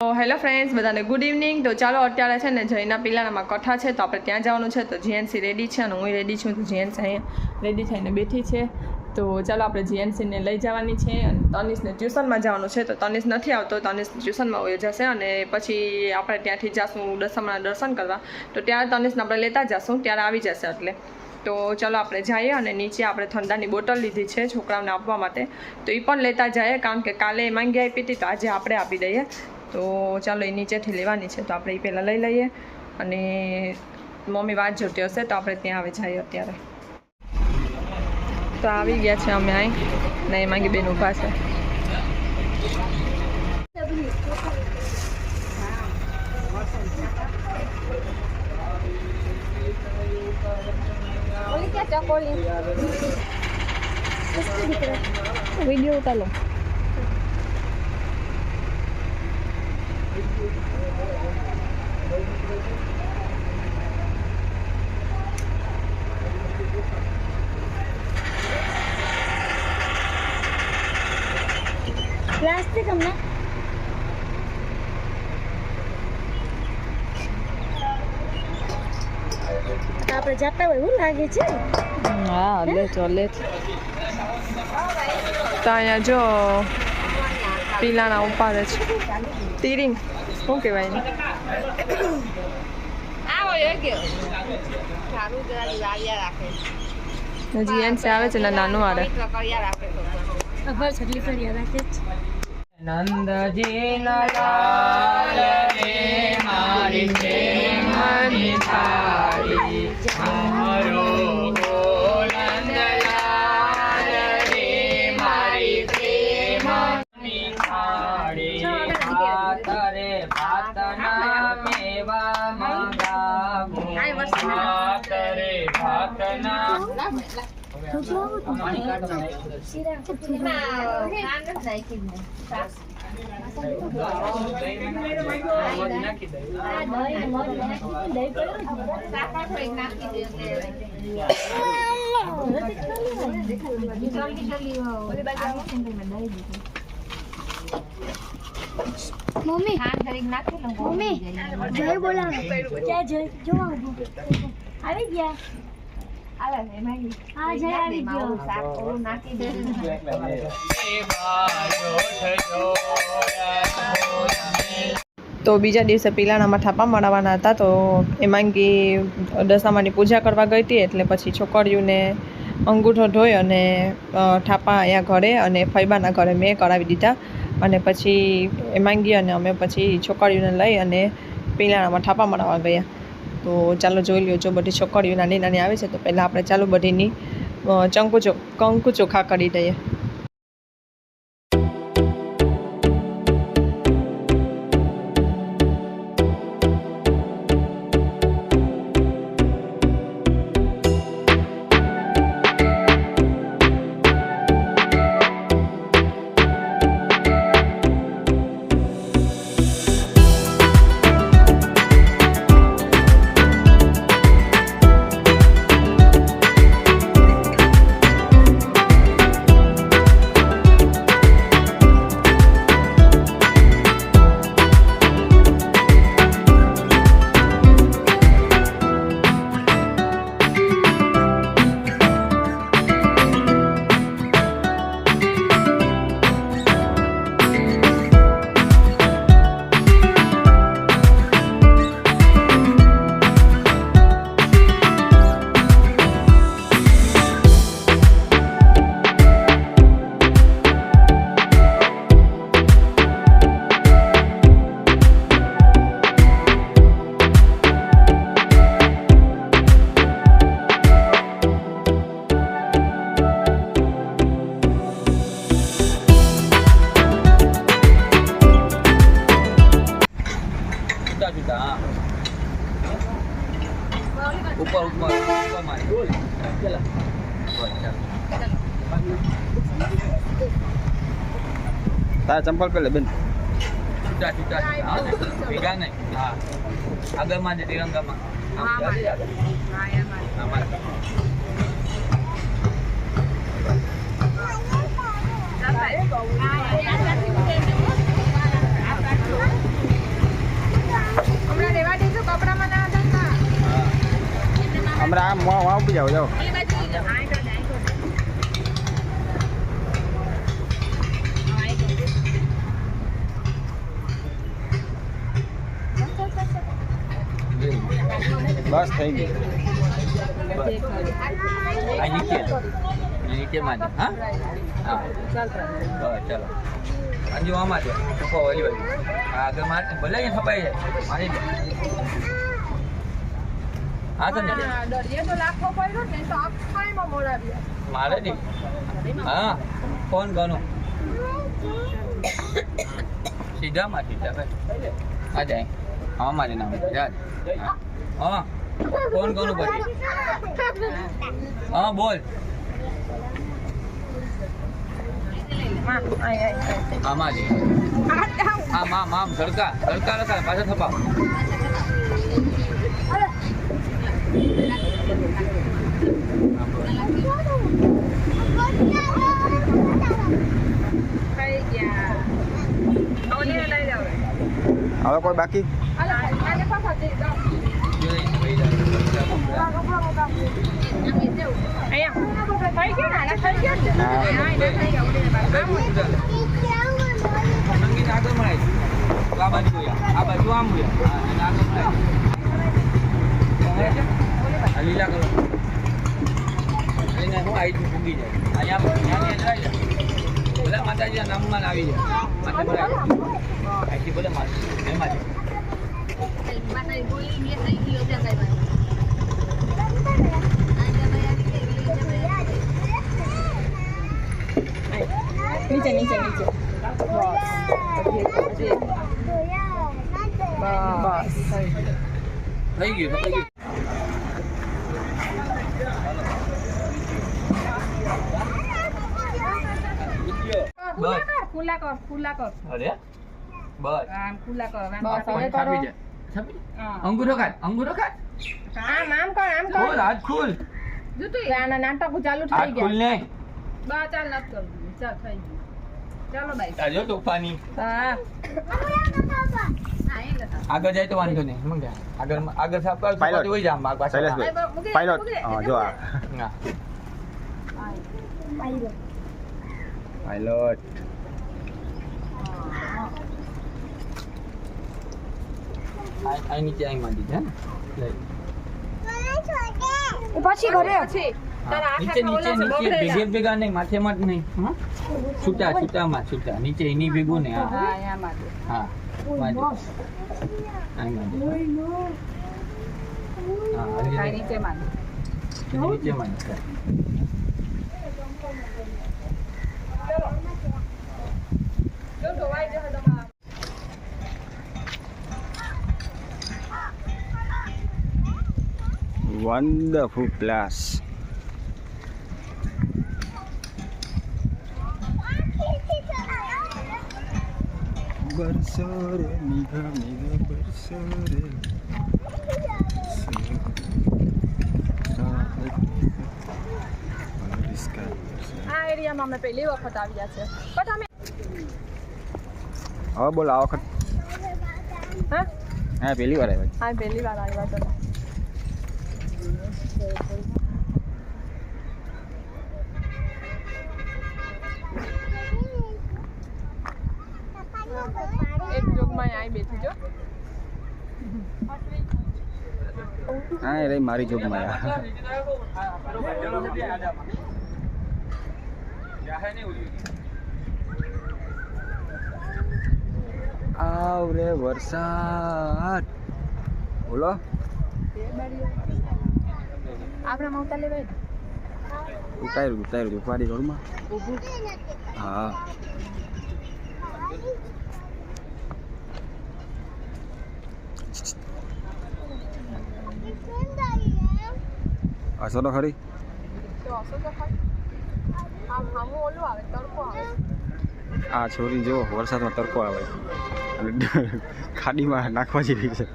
Hello friends, બધાને good evening. તો ચાલો અત્યારે છે ને જયના પિલાણામાં કથા છે, તો આપણે ત્યાં જવાનું છે. તો જીએનસી રેડી છે અને હું રેડી છું, તો જીએનસી અહીંયા રેડી થઈને બેઠી છે. તો ચાલો આપણે જીએનસીને લઈ જવાની છે. અને તનિષને ટ્યુશનમાં જવાનું છે. તો તનિષ નથી આવતો, તનિષ ટ્યુશનમાં હોય જશે અને પછી આપણે ત્યાંથી જઈશું દસમાના દર્શન કરવા. તો ત્યારે તનિષને આપણે લેતા જશું, ત્યારે આવી જશે એટલે. તો ચાલો આપણે જઈએ અને નીચે આપણે ઠંડાની બોટલ લીધી છે છોકરાઓને આપવા માટે. તો એ પણ લેતા જઈએ, કારણ કે કાલે માંગી આપી હતી, તો આજે આપણે આપી દઈએ. તો ચાલો એ નીચેથી લેવાની છે તો આપણે એ પહેલાં લઈ લઈએ અને મમ્મી વાત જોતી હશે તો આપણે ત્યાં આવી જઈએ અત્યારે. તો આવી ગયા છે અમે અહીં ને એ માંગી બેન ઊભા છે. વીડિયો ઉતારો આપણે જતા હોય એવું લાગે છે? હા લે તો લે તો. અહીંયા જો પીલાના ઉપાડે છે. તીરિંગ શું કહેવાય એને? હજી એન આવે છે ને નાનું આવે ખબર છટલી ફરી રાખે છે નંદજી લાલ રે મારી પ્રેમની થાળી મારો નંદલાલ રે મારી પ્રેમની થાળી ભાત રે ભાતના મેવા મંગાવું ભાત રે ભાતના મમ્મી. મમ્મી. જય બોલાવો. જય જય. જોવા આવી. ગયો. તો બીજા દિવસે પીલાણામાં થાપા મળવાના હતા તો એમાંગી દશામાની પૂજા કરવા ગઈ હતી એટલે પછી છોકરીઓને અંગૂઠો ધોઈ અને થાપા અહીંયા ઘરે અને ફૈબાના ઘરે મેં કરાવી દીધા. અને પછી એમાંગી અને અમે પછી છોકરીઓને લઈ અને પીલાણામાં થાપા મળવા ગયા. તો ચાલો જોઈ લ્યો, જો બધી છોકરીઓ નાની નાની આવે છે, તો પહેલાં આપણે ચાલો બધીની ચંકુચો કંકુ ચોખા કરી દઈએ. તારા ચંપલ પેલે બેન. છૂટા છૂટા ભેગા નહીં. હા. આગળમાં જે. તિરંગામાં હમણાં મોં ઊભી જાઓ જાઓ. બસ થઈ ગઈ. આ નીચે આ નીચે માં હા? હા. બસ ચાલો. અંજુ આમાં છે. ઓલી બાજુ. આ આગળ મારે ભલે અહીંયા ખપાઈ જાય. મારી દે. હા તો નહીં દરિયે તો લાખો પડ્યો ને તો આખાઈમાં મોડાવ્યા મારે નહીં. હા ફોન ગણો. સીધા માં સીધા. ભાઈ આ જાય. હા મારે નામ. યાદ હા. ફોન ગણો પછી હા બોલ. આમાં જ. આમ આમ આમ ધડકા. હવે કોઈ બાકી અલા આને પાછા જઈ જાઓ અહીંયા થઈ ગયા ને આના થઈ ગયા ને હા. હા એના થઈ ગયા ઓલીને પાછા સંગીત આગળ મળાય આ બાજુ જોયા આ બાજુ આમ જોયા અને આગળ લીલા કલર એને આઈ ભૂગી જાય અહીંયા જાય ભલે માતાજી નામમાં આવી જાય માથે મળાય અહીંથી ભલે મારે એમાં જ નીચે નીચે નીચે બસ થઈ ગયું થઈ ગયું બસ ખુલ્લા કર ખુલ્લા કર અરે બસ આમ ખુલ્લા કર આમ બસ હવે કરો છાપી જાય છાપી જાય. હા. અંગૂઠો કાઢ અંગૂઠો કાઢ આમ આમ કર આમ ખોલ કર હાથ ખોલ જુતું આના નાટકો ચાલુ થઈ હાથ ખોલ ગયા ને બા ચાલ નથી કરવું ચાલ થઈ ગયું ચાલો બાઈ તાજો તોફાની. હા. આગળ જાય તો વાંધો નહીં મંગા આગળ આગળ સાફ કર Pilot. હોય જામ આમ પાછળ. પાયલોટ હા. જો આ. પાયલોટ આ આ નીચે આઈ માંડી છે ને? પછી ઘરે. પછી. નીચે નીચે ખાવલા નીચે બગડેલા. ભેગે ભેગા નહીં માથેમાં જ નહીં હં? છૂટા છૂટામાં છૂટા નીચે એની ભેગું ને હા હા અહીંયા માટે હા માંડી. અહીં માંડી. હા આવી હા, રીતે. નીચે માંડ નીચે માંડી. જો ધોવાઈ બરસો રે મેઘા મેઘા બરસો રે આ એરિયામાં અમે પહેલી વખત આવ્યા છે. બટ અમે હવે બોલો આ વખત હા? હા પહેલી વાર આવ્યા હા પહેલી વાર આવ્યા તમે એક જોગમાં અહીં બેઠી જો. હા રે મારી જોગ માયા આવ રે વરસાદ. બોલો. આપણા માવતા લેવાય ઉતાર્યું ઉતાર્યું ઉપાડી ઘરમાં હા. હસો તો ખરી? આ છોરી જો વરસાદમાં તડકો આવે. અને ખાડીમાં નાખવા જેવી છે.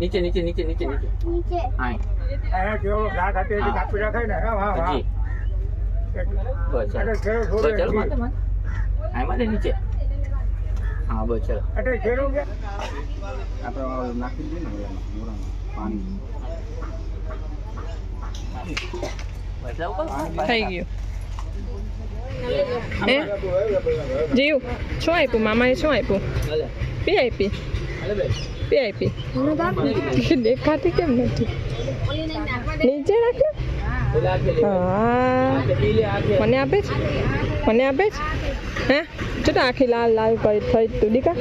નીચે નીચે નીચે નીચે નીચે. નીચે. અહીં માંડે નીચે. હા બસ ચલો. એટલે ખેડૂત કે? આપણે નાખી દઈએ ને મોરામાં, પાણી. થઈ ગયું એ જીવ શું આપ્યું? મામાએ શું આપ્યું? પી આપી પી? આપી દેખાતી કેમ નથી? નીચે રાખ્યું? મને આપે છે? મને આપે છે? હે? જો આખી લાલ લાલ કરી થઈ તું દીકા?